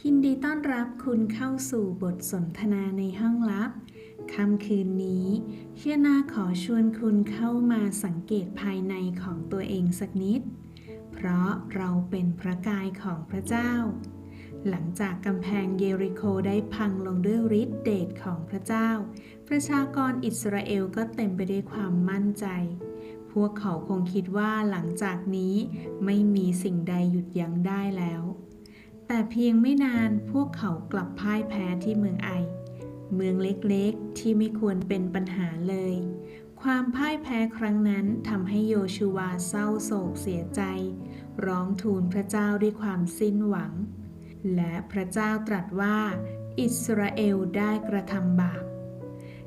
ยินดีต้อนรับคุณเข้าสู่บทสนทนาในห้องลับ ค่ำคืนนี้เชียนาขอชวนคุณเข้ามาสังเกตภายในของตัวเองสักนิด เพราะเราเป็นพระกายของพระเจ้า หลังจากกำแพงเยริโคได้พังลงด้วยฤทธิเดชของพระเจ้า ประชากรอิสราเอลก็เต็มไปด้วยความมั่นใจ พวกเขาคงคิดว่าหลังจากนี้ไม่มีสิ่งใดหยุดยั้งได้แล้ว แต่เพียงไม่นานพวกเขากลับพ่ายแพ้ที่เมืองไอ เมืองเล็กๆ ที่ไม่ควรเป็นปัญหาเลย ความพ่ายแพ้ครั้งนั้นทำให้โยชูวาเศร้าโศกเสียใจ ร้องทูลพระเจ้าด้วยความสิ้นหวัง และพระเจ้าตรัสว่า อิสราเอลได้กระทำบาป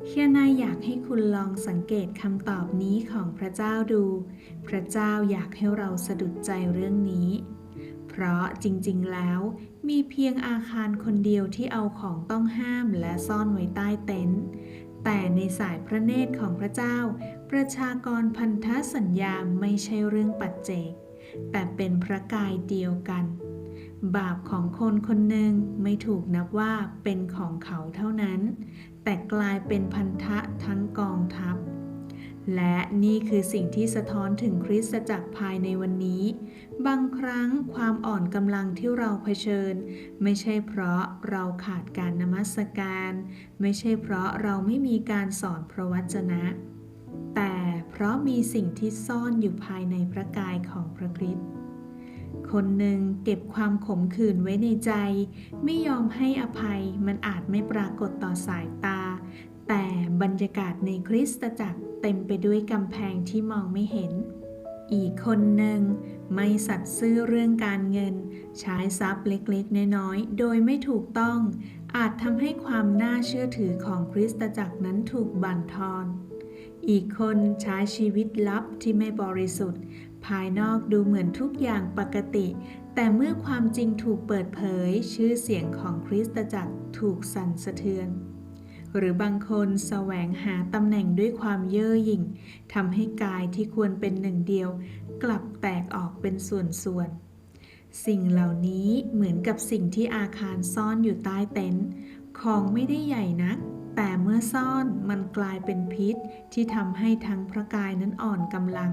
เคียนายอยากให้คุณลองสังเกตคำตอบนี้ของพระเจ้าดู พระเจ้าอยากให้เราสะดุดใจเรื่องนี้ เพราะจริงๆ แล้ว มีเพียงอาคารคนเดียวที่เอาของต้องห้ามและซ่อนไว้ใต้เต็นท์แต่ในสายพระเนตรของพระเจ้า ประชากรพันธสัญญาไม่ใช่เรื่องปัจเจก แต่เป็นพระกายเดียวกัน บาปของคนคนหนึ่งไม่ถูกนับว่าเป็นของเขาเท่านั้น แต่กลายเป็นพันธะทั้งกองทัพ และนี่คือสิ่งที่สะท้อนถึงคริสตจักรภายในวันนี้ บางครั้งความอ่อนกำลังที่เราเผชิญ ไม่ใช่เพราะเราขาดการนมัสการ ไม่ใช่เพราะเราไม่มีการสอนพระวจนะ แต่เพราะมีสิ่งที่ซ่อนอยู่ภายในพระกายของพระคริสต์คนหนึ่งเก็บความขมขื่นไว้ในใจ ไม่ยอมให้อภัยมันอาจไม่ปรากฏต่อสายตา แต่บรรยากาศในคริสตจักรเต็มไปด้วยกำแพงที่มองไม่เห็น อีกคนหนึ่งไม่สัตย์ซื่อเรื่องการเงิน ใช้ทรัพย์เล็กๆ น้อยๆ โดยไม่ถูกต้อง อาจทำให้ความน่าเชื่อถือของคริสตจักรนั้นถูกบั่นทอน อีกคนใช้ชีวิตลับที่ไม่บริสุทธิ์ ภายนอกดูเหมือนทุกอย่างปกติ แต่เมื่อความจริงถูกเปิดเผย ชื่อเสียงของคริสตจักรถูกสั่นสะเทือน หรือบางคนแสวงหาตำแหน่งด้วยความเย่อหยิ่งทำให้กายที่ควรเป็นหนึ่งเดียว กลับแตกออกเป็นส่วนๆ สิ่งเหล่านี้เหมือนกับสิ่งที่อาคารซ่อนอยู่ใต้เต็นท์ของไม่ได้ใหญ่นัก แต่เมื่อซ่อนมันกลายเป็นพิษที่ทำให้ทั้งพระกายนั้นอ่อนกำลัง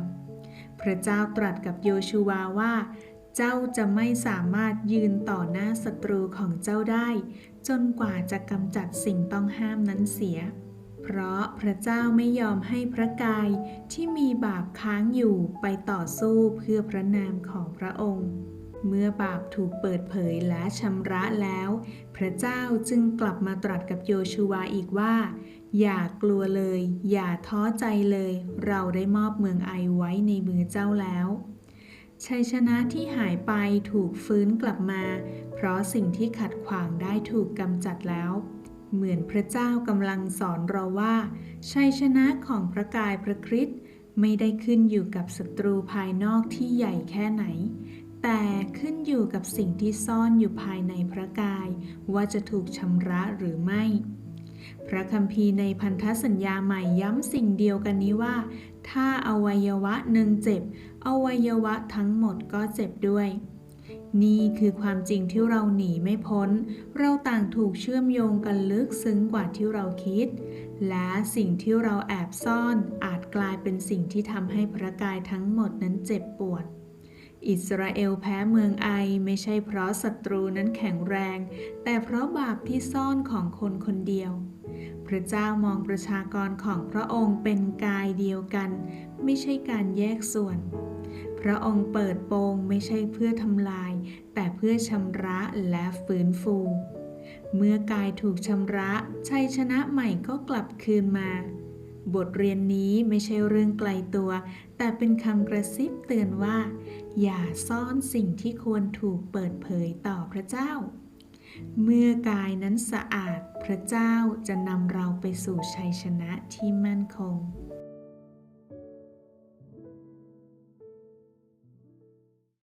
พระเจ้าตรัสกับโยชูวาว่า เจ้าจะไม่สามารถยืนต่อหน้าศัตรูของเจ้าได้ จนกว่าจะกำจัดสิ่งต้องห้ามนั้นเสีย เพราะพระเจ้าไม่ยอมให้พระกายที่มีบาปค้างอยู่ไปต่อสู้เพื่อพระนามของพระองค์ เมื่อบาปถูกเปิดเผยและชำระแล้ว พระเจ้าจึงกลับมาตรัสกับโยชูวาอีกว่า อย่ากลัวเลย อย่าท้อใจเลย เราได้มอบเมืองไอไว้ในมือเจ้าแล้ว ชัยชนะที่หายไปถูกฟื้นกลับมา เพราะสิ่งที่ขัดขวางได้ถูกกำจัดแล้ว เหมือนพระเจ้ากำลังสอนเราว่า ชัยชนะของพระกายพระคริสต์ไม่ได้ขึ้นอยู่กับศัตรูภายนอกที่ใหญ่แค่ไหน แต่ขึ้นอยู่กับสิ่งที่ซ่อนอยู่ภายในพระกาย ว่าจะถูกชำระหรือไม่ พระคัมภีร์ในพันธสัญญาใหม่ย้ำสิ่งเดียวกันนี้ว่า ถ้าอวัยวะหนึ่งเจ็บ อวัยวะทั้งหมดก็เจ็บด้วย นี่คือความจริงที่เราหนีไม่พ้น เราต่างถูกเชื่อมโยงกันลึกซึ้งกว่าที่เราคิด และสิ่งที่เราแอบซ่อนอาจกลายเป็นสิ่งที่ทำให้พระกายทั้งหมดนั้นเจ็บปวดอิสราเอลแพ้เมืองไอไม่ใช่เพราะศัตรูนั้นแข็งแรง แต่เพราะบาปที่ซ่อนของคนคนเดียว พระเจ้ามองประชากรของพระองค์เป็นกายเดียวกัน ไม่ใช่การแยกส่วน พระองค์เปิดโปงไม่ใช่เพื่อทำลาย แต่เพื่อชำระและฟื้นฟู เมื่อกายถูกชำระชัยชนะใหม่ก็กลับคืนมา บทเรียนนี้ไม่ใช่เรื่องไกลตัว แต่เป็นคำกระซิบเตือนว่า อย่าซ่อนสิ่งที่ควรถูกเปิดเผยต่อพระเจ้า เมื่อกายนั้นสะอาดพระเจ้าจะนำเราไปสู่ชัยชนะที่มั่นคง